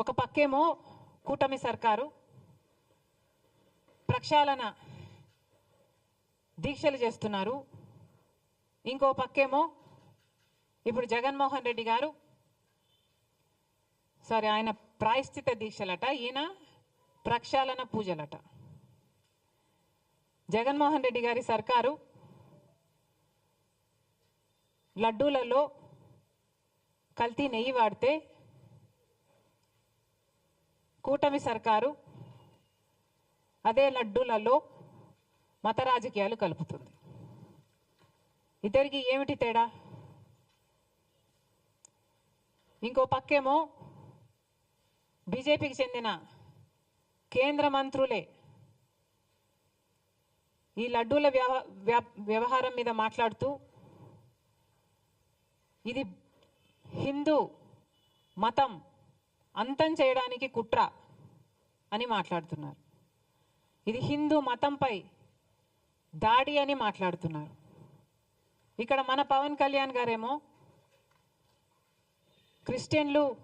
ఒక పక్కేమో కూటమి సర్కారు ప్రక్షాళన దీక్షలు చేస్తున్నారు. ఇంకో పక్కేమో ఇప్పుడు జగన్మోహన్ రెడ్డి గారు సారీ ఆయన ప్రాయశ్చిత దీక్షలట ఈయన ప్రక్షాళన పూజలట. జగన్మోహన్ రెడ్డి గారి సర్కారు లడ్డూలలో కల్తీ నెయ్యి వాడితే కూటమి సర్కారు అదే లడ్డూలలో మత రాజకీయాలు కలుపుతుంది. ఇద్దరికి ఏమిటి తేడా? ఇంకో పక్కేమో బీజేపీకి చెందిన కేంద్ర మంత్రులే ఈ లడ్డూల వ్యవ వ్య- వ్యవహారం మీద మాట్లాడుతూ ఇది హిందూ మతం అంతం చేయడానికి కుట్ర అని మాట్లాడుతున్నారు. ఇది హిందూ మతంపై దాడి అని మాట్లాడుతున్నారు. ఇక్కడ మన పవన్ కళ్యాణ్ గారేమో క్రిస్టియన్లు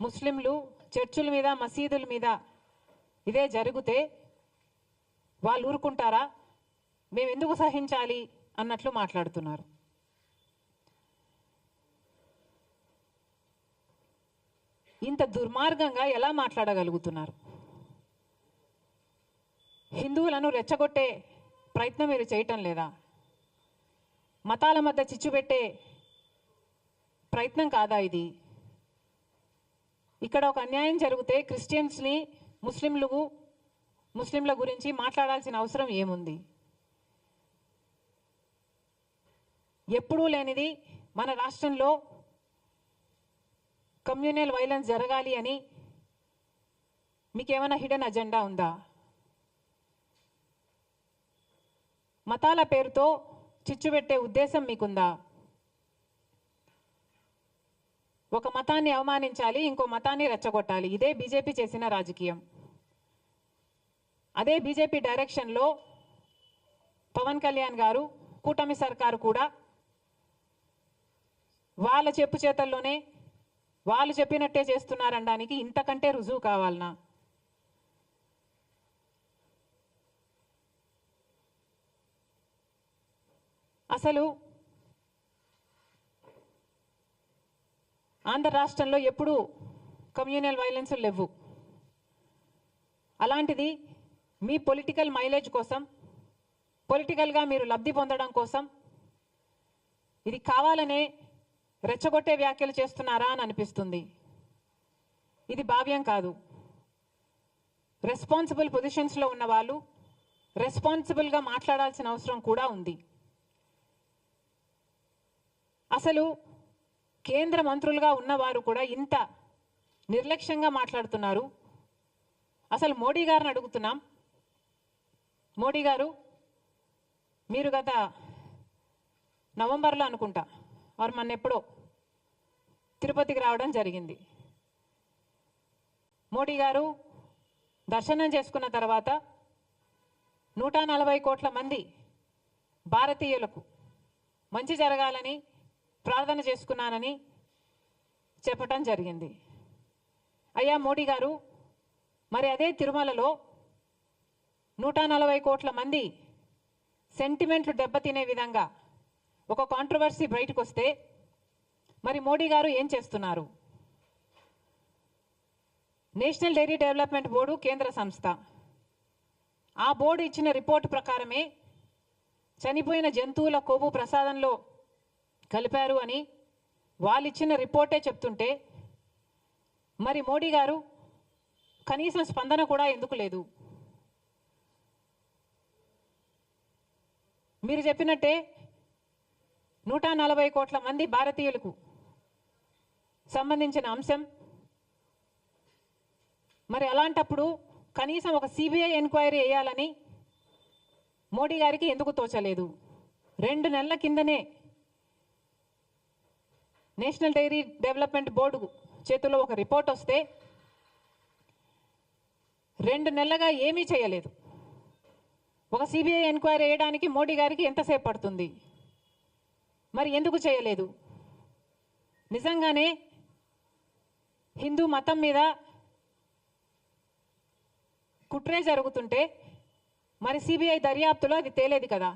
ముస్లింలు చర్చుల మీద మసీదుల మీద ఇదే జరిగితే వాళ్ళు ఊరుకుంటారా? మేము ఎందుకు సహించాలి? అన్నట్లు మాట్లాడుతున్నారు. ఇంత దుర్మార్గంగా ఎలా మాట్లాడగలుగుతున్నారు? హిందువులను రెచ్చగొట్టే ప్రయత్నం మీరు చేయటం లేదా? మతాల మధ్య చిచ్చు పెట్టే ప్రయత్నం కాదా ఇది? ఇక్కడ ఒక అన్యాయం జరిగితే క్రిస్టియన్స్ని ముస్లింలు ముస్లింల గురించి మాట్లాడాల్సిన అవసరం ఏముంది? ఎప్పుడూ లేనిది మన రాష్ట్రంలో కమ్యూనల్ వైలెన్స్ జరగాలి అని మీకేమైనా హిడెన్ అజెండా ఉందా? మతాల పేరుతో చిచ్చు పెట్టే ఉద్దేశం మీకుందా? ఒక మతాన్ని అవమానించాలి ఇంకో మతాన్ని రెచ్చగొట్టాలి. ఇదే బీజేపీ చేసిన రాజకీయం. అదే బీజేపీ డైరెక్షన్లో పవన్ కళ్యాణ్ గారు కూటమి సర్కారు కూడా వాళ్ళ చెప్పు చేతల్లోనే వాళ్ళు చెప్పినట్టే చేస్తున్నారనడానికి ఇంతకంటే రుజువు కావాలనా? అసలు ఆంధ్ర రాష్ట్రంలో ఎప్పుడూ కమ్యూనల్ వైలెన్స్ లేవు. అలాంటిది మీ పొలిటికల్ మైలేజ్ కోసం పొలిటికల్గా మీరు లబ్ధి పొందడం కోసం ఇది కావాలనే రెచ్చగొట్టే వ్యాఖ్యలు చేస్తున్నారా అని అనిపిస్తుంది. ఇది భావ్యం కాదు. రెస్పాన్సిబుల్ పొజిషన్స్లో ఉన్న వాళ్ళు రెస్పాన్సిబుల్గా మాట్లాడాల్సిన అవసరం కూడా ఉంది. అసలు కేంద్ర మంత్రులుగా ఉన్నవారు కూడా ఇంత నిర్లక్ష్యంగా మాట్లాడుతున్నారు. అసలు మోడీ గారిని అడుగుతున్నాం. మోడీ గారు మీరు గత నవంబర్లో అనుకుంటా వారు మన ఎప్పుడో తిరుపతికి రావడం జరిగింది. మోడీ గారు దర్శనం చేసుకున్న తర్వాత నూట నలభై కోట్ల మంది భారతీయులకు మంచి జరగాలని ప్రార్థన చేసుకున్నానని చెప్పటం జరిగింది. అయ్యా మోడీ గారు మరి అదే తిరుమలలో నూట నలభై కోట్ల మంది సెంటిమెంట్లు దెబ్బతినే విధంగా ఒక కాంట్రవర్సీ బయటకు వస్తే మరి మోడీ గారు ఏం చేస్తున్నారు? నేషనల్ డైరీ డెవలప్మెంట్ బోర్డు కేంద్ర సంస్థ. ఆ బోర్డు ఇచ్చిన రిపోర్టు ప్రకారమే చనిపోయిన జంతువుల కొవ్వు ప్రసాదంలో కలిపారు అని వాళ్ళు ఇచ్చిన రిపోర్టే చెప్తుంటే మరి మోడీ గారు కనీసం స్పందన కూడా ఎందుకు లేదు? మీరు చెప్పినట్టే నూట నలభై కోట్ల మంది భారతీయులకు సంబంధించిన అంశం. మరి అలాంటప్పుడు కనీసం ఒక సిబిఐ ఎంక్వైరీ వేయాలని మోడీ గారికి ఎందుకు తోచలేదు? రెండు నెలల కిందనే నేషనల్ డైరీ డెవలప్మెంట్ బోర్డు చేతిలో ఒక రిపోర్ట్ వస్తే రెండు నెలలుగా ఏమీ చేయలేదు. ఒక సిబిఐ ఎంక్వైరీ వేయడానికి మోడీ గారికి ఎంతసేపు పడుతుంది? మరి ఎందుకు చేయలేదు? నిజంగానే హిందూ మతం మీద కుట్రే జరుగుతుంటే మరి సిబిఐ దర్యాప్తులో అది తేలేదు కదా.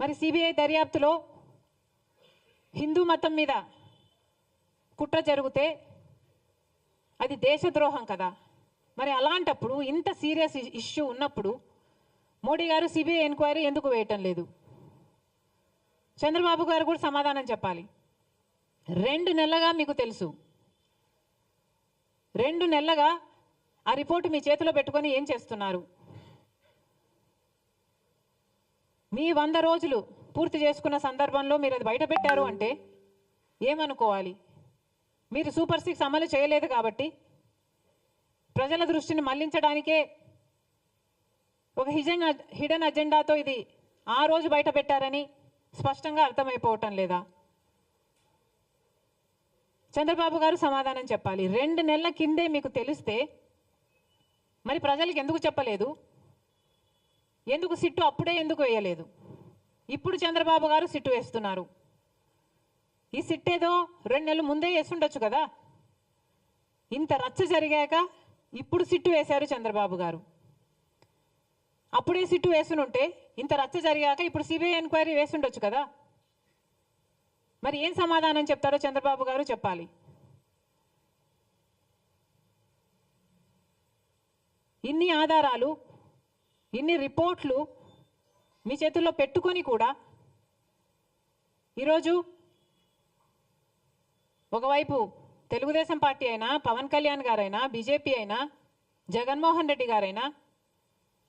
మరి సిబిఐ దర్యాప్తులో హిందూ మతం మీద కుట్ర జరిగితే అది దేశద్రోహం కదా. మరి అలాంటప్పుడు ఇంత సీరియస్ ఇష్యూ ఉన్నప్పుడు మోడీ గారు సిబిఐ ఎంక్వైరీ ఎందుకు వేయటం లేదు? చంద్రబాబు గారు కూడా సమాధానం చెప్పాలి. రెండు నెలలుగా మీకు తెలుసు. రెండు నెలలుగా ఆ రిపోర్ట్ మీ చేతిలో పెట్టుకొని ఏం చేస్తున్నారు? మీ వంద రోజులు పూర్తి చేసుకున్న సందర్భంలో మీరు అది బయట పెట్టారు అంటే ఏమనుకోవాలి? మీరు సూపర్ సిక్స్ అమలు చేయలేదు కాబట్టి ప్రజల దృష్టిని మళ్ళించడానికే ఒక హిజన్ హిడెన్ అజెండాతో ఇది ఆ రోజు బయట పెట్టారని స్పష్టంగా అర్థమైపోవటం లేదా? చంద్రబాబు గారు సమాధానం చెప్పాలి. రెండు నెలల కిందే మీకు తెలిస్తే మరి ప్రజలకు ఎందుకు చెప్పలేదు? ఎందుకు సిట్టు అప్పుడే ఎందుకు వేయలేదు? ఇప్పుడు చంద్రబాబు గారు సిట్టు వేస్తున్నారు. ఈ సిట్ ఏదో రెండు నెలలు ముందే వేస్తుండొచ్చు కదా? ఇంత రచ్చ జరిగాక ఇప్పుడు సిట్టు వేశారు చంద్రబాబు గారు. అప్పుడే సిట్టు వేసునుంటే ఇంత రచ్చ జరిగాక ఇప్పుడు సిబిఐ ఎంక్వైరీ వేసుండొచ్చు కదా? మరి ఏం సమాధానం చెప్తారో చంద్రబాబు గారు చెప్పాలి. ఇన్ని ఆధారాలు ఇన్ని రిపోర్ట్లు మీ చేతుల్లో పెట్టుకొని కూడా ఈరోజు ఒకవైపు తెలుగుదేశం పార్టీ అయినా పవన్ కళ్యాణ్ గారైనా బీజేపీ అయినా జగన్మోహన్ రెడ్డి గారైనా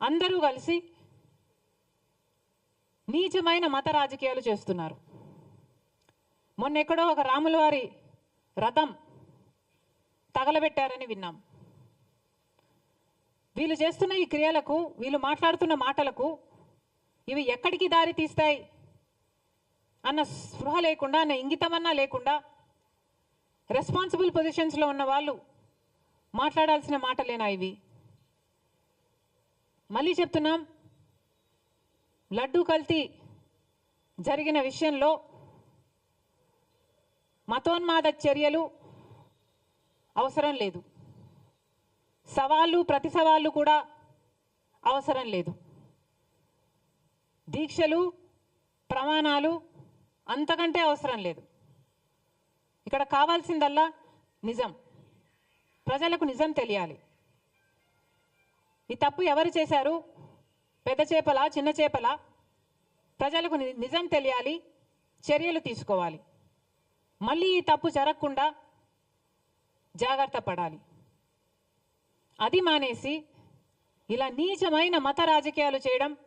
అందరూ కలిసి నీచమైన మత రాజకీయాలు చేస్తున్నారు. మొన్న ఎక్కడో ఒక రాముల వారి రథం తగలబెట్టారని విన్నాం. వీళ్ళు చేస్తున్న ఈ క్రియలకు వీళ్ళు మాట్లాడుతున్న మాటలకు ఇవి ఎక్కడికి దారి తీస్తాయి? అన్న స్పృహ లేకుండా అన్న ఇంగితమన్నా లేకుండా రెస్పాన్సిబుల్ పొజిషన్స్లో ఉన్న వాళ్ళు మాట్లాడాల్సిన మాటలేనా ఇవి? మళ్ళీ చెప్తున్నాం లడ్డూ కల్తీ జరిగిన విషయంలో మతోన్మాద చర్యలు అవసరం లేదు. సవాళ్ళు ప్రతి సవాళ్ళు కూడా అవసరం లేదు. దీక్షలు ప్రమాణాలు అంతకంటే అవసరం లేదు. ఇక్కడ కావాల్సిందల్లా నిజం. ప్రజలకు నిజం తెలియాలి. ఈ తప్పు ఎవరు చేశారు? పెద్ద చేపల చిన్న చేపల? ప్రజలకు నిజం తెలియాలి చర్యలు తీసుకోవాలి. మళ్ళీ ఈ తప్పు జరగకుండా జాగ్రత్త పడాలి. అది మానేసి ఇలా నీచమైన మత రాజకీయాలు చేయడం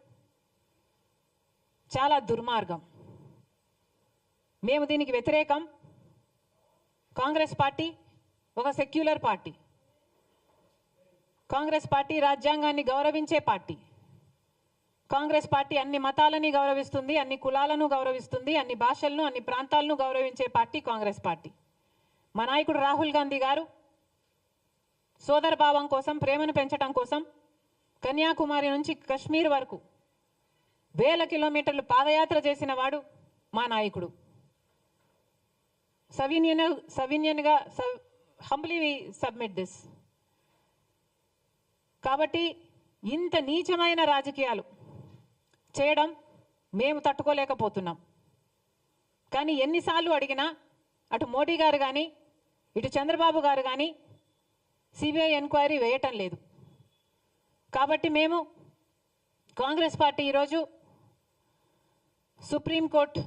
చాలా దుర్మార్గం. మేము దీనికి వ్యతిరేకం. కాంగ్రెస్ పార్టీ ఒక సెక్యులర్ పార్టీ. కాంగ్రెస్ పార్టీ రాజ్యాంగాన్ని గౌరవించే పార్టీ. కాంగ్రెస్ పార్టీ అన్ని మతాలని గౌరవిస్తుంది అన్ని కులాలను గౌరవిస్తుంది అన్ని భాషలను అన్ని ప్రాంతాలను గౌరవించే పార్టీ కాంగ్రెస్ పార్టీ. మా నాయకుడు రాహుల్ గాంధీ గారు సోదర భావం కోసం ప్రేమను పెంచడం కోసం కన్యాకుమారి నుంచి కశ్మీర్ వరకు వేల కిలోమీటర్లు పాదయాత్ర చేసిన వాడు మా నాయకుడు. సవినియన్ సవినియన్గా హంబ్లీ సబ్మిట్ దిస్ కాబట్టి ఇంత నీచమైన రాజకీయాలు చేయడం మేము తట్టుకోలేకపోతున్నాం. కానీ ఎన్నిసార్లు అడిగినా అటు మోడీ గారు కానీ ఇటు చంద్రబాబు గారు కానీ సిబిఐ ఎంక్వైరీ వేయటం లేదు. కాబట్టి మేము కాంగ్రెస్ పార్టీ ఈరోజు సుప్రీంకోర్టు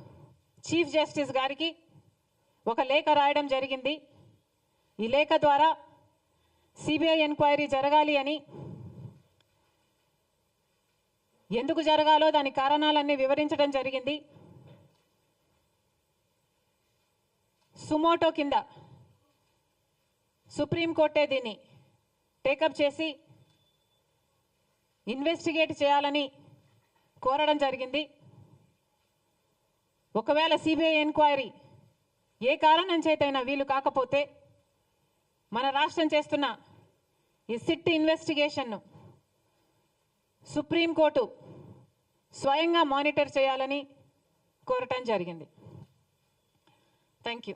చీఫ్ జస్టిస్ గారికి ఒక లేఖ రాయడం జరిగింది. ఈ లేఖ ద్వారా సిబిఐ ఎంక్వైరీ జరగాలి అని ఎందుకు జరగాలో దాని కారణాలన్నీ వివరించడం జరిగింది. సుమోటో కింద సుప్రీంకోర్టే దీన్ని టేకప్ చేసి ఇన్వెస్టిగేట్ చేయాలని కోరడం జరిగింది. ఒకవేళ సిబిఐ ఎంక్వైరీ ఏ కారణం చేతైనా వీలు కాకపోతే మన రాష్ట్రం చేస్తున్న ఈ సిట్ ఇన్వెస్టిగేషన్ను సుప్రీంకోర్టు స్వయంగా మానిటర్ చేయాలని కోరటం జరిగింది. Thank you